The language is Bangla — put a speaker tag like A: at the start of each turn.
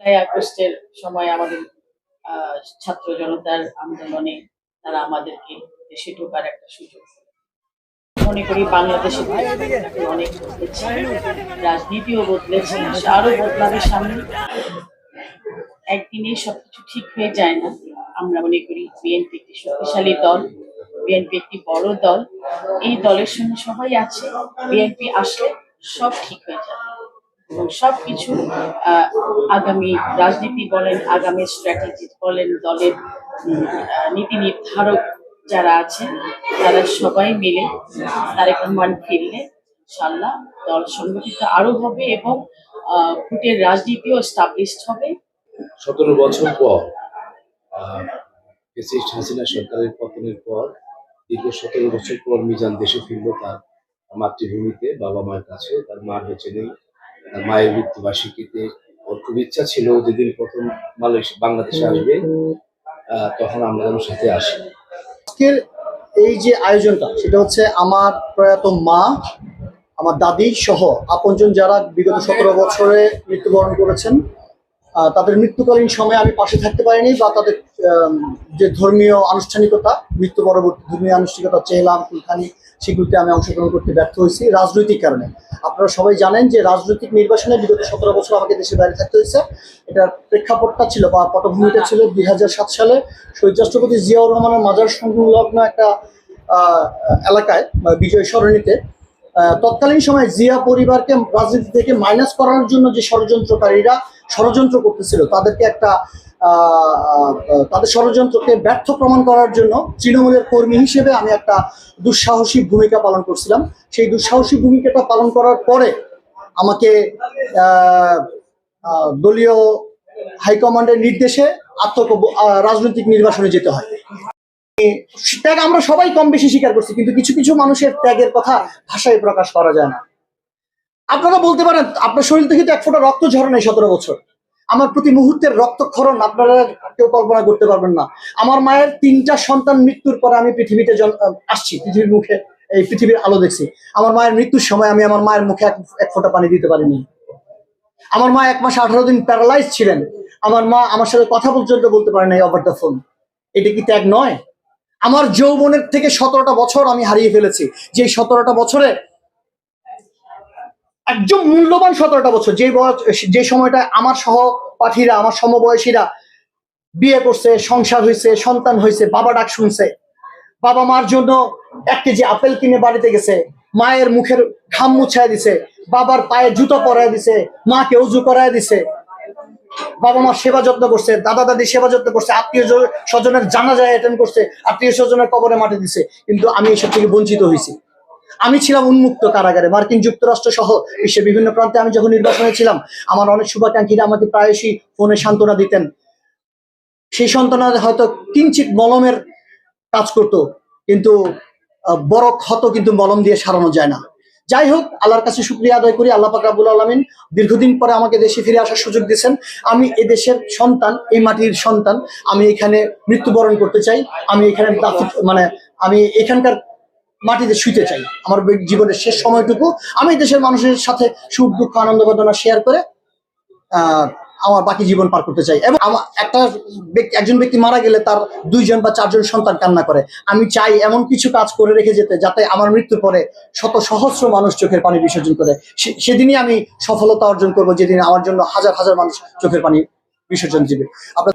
A: জুলাই আগস্টের সময় আমাদের ছাত্র জনতার আন্দোলনে তারা আমাদেরকে দেশে ঢোকার একটা সুযোগ মনে করি বাংলাদেশে অনেক বদলেছে, রাজনীতিও বদলেছে, আরও বদলাবে সামনে। একদিনে সবকিছু ঠিক হয়ে যায় না। আমরা মনে করি বিএনপি একটি শক্তিশালী দল, বিএনপি একটি বড় দল। এই দলের সঙ্গে সবাই আছে, বিএনপি আসলে সব ঠিক হয়ে যাবে। এবং সবকিছু আহ, আগামী রাজনীতি বলেন আগামী স্ট্র্যাটেজি বলেন দলের নীতি নির্ধারক যারা আছেন তারা সবাই মিলে তারেক রহমান ফিরলে ইনশাল্লাহ দল সংগঠিত আরও হবে এবং ভোটের রাজনীতিও স্টাবলিশড হবে।
B: সতেরো বছর পর প্রেসিডেন্ট হাসিনা সরকারের পতনের পর দীর্ঘ সতেরো বছর পর মিজান দেশে ফিরল তার মাতৃভূমিতে বাবা মায়ের কাছে তার মা বেঁচে নেই। মায়ের মৃত্যুবার্ষিকীতে ওর খুব ইচ্ছা ছিল যেদিন প্রথম মালয়েশিয়া বাংলাদেশে আসবে তখন আমরা যেন সাথে আসি।
C: আজকের এই যে আয়োজনটা, সেটা হচ্ছে আমার প্রয়াত মা, আমার দাদি সহ আপনজন যারা বিগত সতেরো বছরে মৃত্যুবরণ করেছেন তাদের মৃত্যুকালীন সময়ে আমি পাশে থাকতে পারিনি বা তাদের যে ধর্মীয় আনুষ্ঠানিকতা, মৃত্যু পরবর্তী ধর্মীয় আনুষ্ঠানিকতা চেহলাম কুলখানি সেগুলিতে আমি অংশগ্রহণ করতে ব্যর্থ হয়েছি রাজনৈতিক কারণে। আপনারা সবাই জানেন যে রাজনৈতিক নির্বাচনে বিগত সতেরো বছর আমাকে দেশে বাইরে থাকতে হয়েছে। এটার প্রেক্ষাপটটা ছিল বা পটভূমিটা ছিল দুই হাজার সাত সালে শহীদ রাষ্ট্রপতি জিয়াউর রহমানের মাজার সংলগ্ন একটা এলাকায় বিজয় সরণিতে। তৎকালীন সময় জিয়া পরিবারকে রাজনীতি থেকে মাইনাস করার জন্য যে ষড়যন্ত্রকারীরা ষড়যন্ত্র করতেছিল। তাদেরকে একটা তাদের ষড়যন্ত্রকে ব্যর্থ প্রমাণ করার জন্য তৃণমূলের কর্মী হিসেবে আমি একটা দুঃসাহসী ভূমিকা পালন করছিলাম। সেই দুঃসাহসী ভূমিকাটা পালন করার পরে আমাকে দলীয় হাইকমান্ডের নির্দেশে আত্ম রাজনৈতিক নির্বাচনে যেতে হয়। ত্যাগ আমরা সবাই কম বেশি স্বীকার করছি, কিন্তু কিছু কিছু মানুষের ত্যাগের কথা ভাষায় প্রকাশ করা যায় না। আপনারা বলতে পারেন, আপনার শরীর থেকে তো এক ফোঁটা রক্ত ঝরে নাই সতেরো বছর। আমার প্রতি মুহূর্তের রক্তক্ষরণ আপনারা কেউ কল্পনা করতে পারবেন না। আমার মায়ের তিনটা সন্তান মৃত্যুর পরে আমি পৃথিবীতে আসছি, পৃথিবীর মুখে, এই পৃথিবীর আলো দেখছি। আমার মায়ের মৃত্যুর সময় আমি আমার মায়ের মুখে এক ফোঁটা পানি দিতে পারিনি। আমার মা এক মাস আঠারো দিন প্যারালাইজ ছিলেন। আমার মা আমার সাথে কথা পর্যন্ত বলতে পারে নাই ওভার দ্য ফোন এটা কি ত্যাগ নয়? আমার যৌবনের থেকে সতেরোটা বছর আমি হারিয়ে ফেলেছি। যে সতেরোটা বছরে একদম মূল্যবান সতেরোটা বছর, যে যে সময়টা আমার সহপাঠীরা, আমার সমবয়সীরা বিয়ে করছে, সংসার হয়েছে সন্তান হয়েছে বাবা ডাক শুনছে, বাবা মার জন্য এক কেজি আপেল কিনে বাড়িতে গেছে, মায়ের মুখের ঘাম মুছায় দিছে, বাবার পায়ে জুতো পরায় দিছে, মাকে উজু করায় দিছে, বাবা মার সেবা যত্ন করছে, দাদা দাদি সেবা যত্ন করছে, আত্মীয় স্বজনের জানাজায় অ্যাটেন্ড করছে, আত্মীয় স্বজনের কবরে মাটি দিছে, কিন্তু আমি এসব থেকে বঞ্চিত হয়েছি আমি ছিলাম উন্মুক্ত কারাগারে। মার্কিন যুক্তরাষ্ট্র সহ বিশ্বের বিভিন্ন প্রান্তে আমি যখন নির্বাচনে ছিলাম, আমার অনেক শুভাকাঙ্ক্ষীরা আমাকে প্রায়শই ফোনে সান্ত্বনা দিতেন। সেই সান্ত্বনা হয়তো কিঞ্চিত মলমের কাজ করত, কিন্তু বড় ক্ষত কিন্তু মলম দিয়ে সারানো যায় না। যাই হোক, আল্লাহর কাছে শুক্রিয়া আদায় করি, আল্লাহ পাক রাবুল আলমিন দীর্ঘদিন পরে আমাকে দেশে ফিরে আসার সুযোগ দিয়েছেন। আমি এ দেশের সন্তান, এই মাটির সন্তান। আমি এখানে মৃত্যুবরণ করতে চাই। আমি এখানে মানে আমি এখানকার মাটিতে শুইতে চাই। আমার জীবনের শেষ সময়টুকু আমি দেশের মানুষের সাথে সুখ, দুঃখ, আনন্দ বেদনা শেয়ার করে আমার বাকি জীবন পার করতে চাই। এবং আমার একটা ব্যক্তি একজন ব্যক্তি মারা গেলে তার দুইজন বা চারজন সন্তান কান্না করে। আমি চাই এমন কিছু কাজ করে রেখে যেতে, যাতে আমার মৃত্যুর পরে শত সহস্র মানুষ চোখের পানি বিসর্জন করে। সেদিনই আমি সফলতা অর্জন করব, যেদিন আমার জন্য হাজার হাজার মানুষ চোখের পানি বিসর্জন দিবে। আপনার